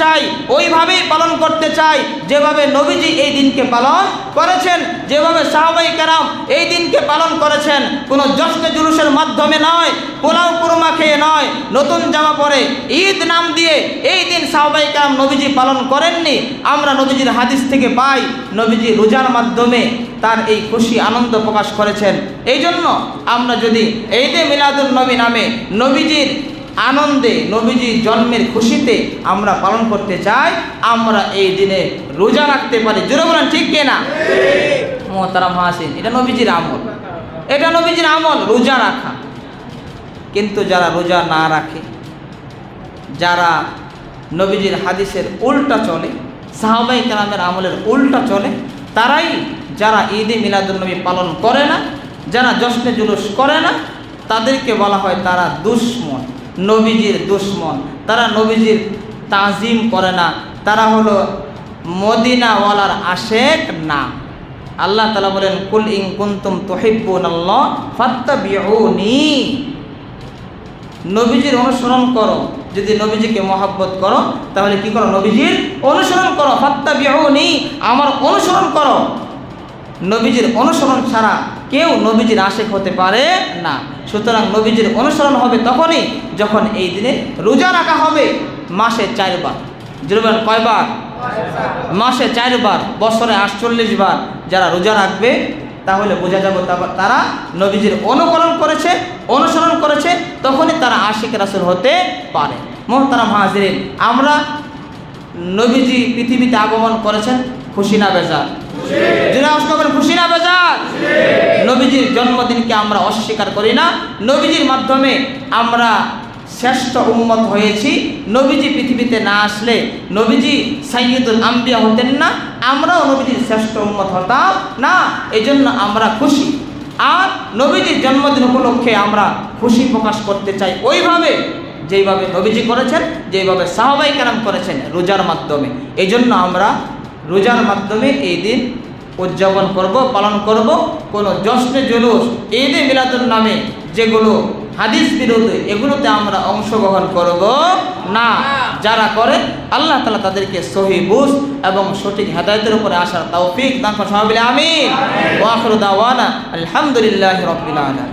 চাই, ওইভাবেই পালন করতে চাই, যেভাবে নবীজি এই দিনকে পালন করেছেন, যেভাবে সাহাবাই কারাম এই দিনকে পালন করেছেন, কোনো জশ্নে জুলুসের মাধ্যমে নয়, পোলাও কুরমা খেয়ে নয়, নতুন জামা পরে ঈদ নাম দিয়ে এই দিন সাহাবাই কারাম নবীজি পালন করেননি। আমরা নবীজির হাদিস থেকে পাই, নবীজি রোজার মাধ্যমে তার এই খুশি আনন্দ প্রকাশ করেছেন। এই জন্য আমরা যদি এই দে মিলাদুল নবী নামে নবীজির আনন্দে নবীজির জন্মের খুশিতে আমরা পালন করতে চাই, আমরা এই দিনে রোজা রাখতে পারি। জোরে বলেন, ঠিক কিনা মোহতারাম হাসিন, এটা নবীজির আমল। এটা নবীজির আমল, রোজা রাখা। কিন্তু যারা রোজা না রাখে, যারা নবীজির হাদিসের উল্টা চলে, সাহাবাই কালামের আমলের উল্টা চলে, তারাই যারা ঈদে মিলাদুলনবী পালন করে না, যারা জশ্নে জুলুস করে না, তাদেরকে বলা হয় তারা দুশ্মন। নবীজির দুশ্মন। তারা নবীজির তাজিম করে না। তারা হলো মদিনাওয়ালার আশেক না। আল্লাহ তালা বলেন, কুল ইং কুন্তুম তোহিব্বুন আল্লাহ ফাত্তাবিউনি। নবীজির অনুসরণ করো। যদি নবীজিকে মহাব্বত করো, তাহলে কি করো? নবীজির অনুসরণ করো। ফাত্তা বিহনি আমার অনুসরণ করো। নবীজির অনুসরণ ছাড়া কেউ নবীজির আশেক হতে পারে না। সুতরাং নবীজির অনুসরণ হবে তখনই যখন এই দিনে রোজা রাখা হবে মাসে চারবার। জুরবেন কয়বার? মাসে চারবার, বছরে আটচল্লিশ বার যারা রোজা রাখবে, তাহলে বোঝা যাবে তারা নবীজির অনুকরণ করেছে, অনুসরণ করেছে, তখনই তারা আশিক রাসুল হতে পারে। মোহতারাম হাজিরিন, আমরা নবীজি পৃথিবীতে আগমন করেছেন খুশি না বেজার। নবীজির জন্মদিনকে আমরা অস্বীকার করি না। নবীজির মাধ্যমে আমরা শ্রেষ্ঠ উন্মত হয়েছি। নবীজি পৃথিবীতে না আসলে নবীজি সাইয়দুল আম্বিয়া হতেন না। আমরাও নবীজির শ্রেষ্ঠ উন্মত হতাম না। এই জন্য আমরা খুশি। আর নবীজির জন্মদিন উপলক্ষে আমরা খুশি প্রকাশ করতে চাই ওইভাবে যেইভাবে নবীজি করেছেন, যেইভাবে সাহাবাই কালাম করেছেন রোজার মাধ্যমে। এই জন্য আমরা রোজার মাধ্যমে এই দিন উদযাপন করব পালন করব। কোনো জশ্নে জুলুস ঈদে মিলাদুল নামে যেগুলো হাদিস বিরোধী এগুলোতে আমরা অংশগ্রহণ করব না। যারা করে আল্লাহ তালা তাদেরকে সহি বুঝ এবং সঠিক হেদায়তের উপরে আসার তৌফিক দান করে সবাই বলে আমিন। দাওয়ানা আলহামদুলিল্লাহ রবিল আলম